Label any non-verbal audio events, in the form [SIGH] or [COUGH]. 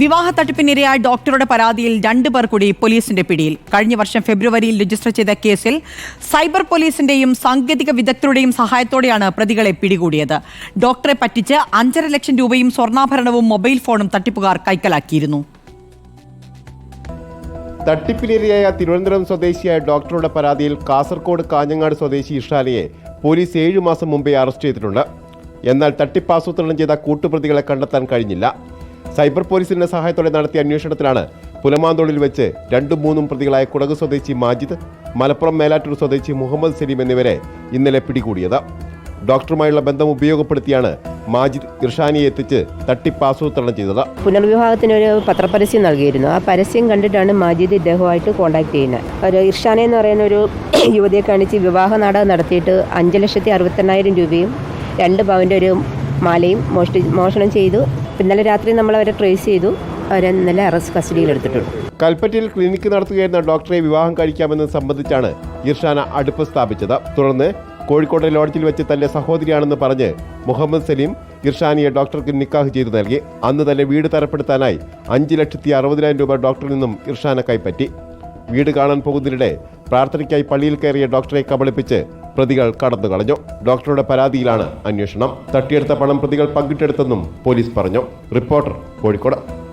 വിവാഹ തട്ടിപ്പിനിരയായ ഡോക്ടറുടെ പരാതിയിൽ രണ്ടു പേർ കൂടി പോലീസിന്റെ പിടിയിൽ. കഴിഞ്ഞ വർഷം ഫെബ്രുവരിയിൽ രജിസ്റ്റർ ചെയ്ത കേസിൽ സൈബർ പോലീസിന്റെയും സാങ്കേതിക വിദഗ്ധരുടെയും സഹായത്തോടെയാണ് പ്രതികളെ പിടികൂടിയത്. ഡോക്ടറെ പറ്റിച്ച് അഞ്ചര ലക്ഷം രൂപയും സ്വർണാഭരണവും മൊബൈൽ ഫോണും തട്ടിപ്പുകാർ കൈക്കലാക്കിയിരുന്നു. തട്ടിപ്പിനിരയായ തിരുവനന്തപുരം സ്വദേശിയായ ഡോക്ടറുടെ പരാതിയിൽ കാസർകോട് കാഞ്ഞങ്ങാട് സ്വദേശി ഇഷാലിയെ പോലീസ് ഏഴു മാസം മുമ്പേ അറസ്റ്റ് ചെയ്തിട്ടുണ്ട്. എന്നാൽ തട്ടിപ്പാസൂത്രണം ചെയ്ത കൂട്ടുപ്രതികളെ കണ്ടെത്താൻ കഴിഞ്ഞില്ല. സൈബർ പോലീസിന്റെ സഹായത്തോടെ നടത്തിയ അന്വേഷണത്തിലാണ് പുലമാന്തോളിൽ വെച്ച് രണ്ടും മൂന്നും പ്രതികളായ കുടക് സ്വദേശി മാജിദ് മലപ്പുറം മേലാറ്റൂർ സ്വദേശി മുഹമ്മദ് സലീം എന്നിവരെ ഇന്നലെ പിടികൂടിയത്. ഡോക്ടറുമായുള്ള ബന്ധം ഉപയോഗപ്പെടുത്തിയാണ് മാജിദ് ഇർഷാനിയെ എത്തിച്ച് തട്ടിപ്പ് ആസൂത്രണം ചെയ്തത്. പുനർവിവാഹത്തിന് ഒരു പത്രപരസ്യം നൽകിയിരുന്നു. ആ പരസ്യം കണ്ടിട്ടാണ് മാജിദ് ഇദ്ദേഹമായിട്ട് കോൺടാക്ട് ചെയ്യുന്നത്. ഒരു ഇർഷാന എന്ന് പറയുന്ന ഒരു [CLEARS THROAT] യുവതിയെ കാണിച്ച് വിവാഹ നാടകം നടത്തിയിട്ട് അഞ്ച് ലക്ഷത്തി അറുപത്തെണ്ണായിരം രൂപയും രണ്ട് പവന്റെ ഒരു മാലയും മോഷ്ടി മോഷണം ചെയ്തു. ഇന്നലെ രാത്രി നമ്മൾ അവരെ ട്രേസ് ചെയ്തു. അവരെ ഇന്നലെ അറസ്റ്റ് കസ്റ്റഡിയിൽ എടുത്തിട്ടുണ്ട്. കൽപ്പറ്റയിൽ ക്ലിനിക്ക് നടത്തുകയായിരുന്ന ഡോക്ടറെ വിവാഹം കഴിക്കാമെന്ന് സംബന്ധിച്ചാണ് ഇർഷാന അടുപ്പ് സ്ഥാപിച്ചത്. തുടർന്ന് കോഴിക്കോട്ടെ ലോഡ്ജിൽ വെച്ച് തന്റെ സഹോദരിയാണെന്ന് പറഞ്ഞ് മുഹമ്മദ് സലീം ഇർഷാനിയെ ഡോക്ടർക്ക് നിക്കാഹ് ചെയ്തു നൽകി. അന്ന് തന്നെ വീട് തരപ്പെടുത്താനായി അഞ്ച് ലക്ഷത്തി അറുപതിനായിരം രൂപ ഡോക്ടറിൽ നിന്നും ഇർഷാന കൈപ്പറ്റി. വീട് കാണാൻ പോകുന്നതിനിടെ പ്രാർത്ഥനയ്ക്കായി പള്ളിയിൽ കയറിയ ഡോക്ടറെ കബളിപ്പിച്ച് പ്രതികൾ കടന്നു കളഞ്ഞു. ഡോക്ടറുടെ പരാതിയിലാണ് അന്വേഷണം. തട്ടിയെടുത്ത പണം പ്രതികൾ പങ്കിട്ടെടുത്തെന്നും പോലീസ് പറഞ്ഞു. റിപ്പോർട്ടർ കോഴിക്കോട്.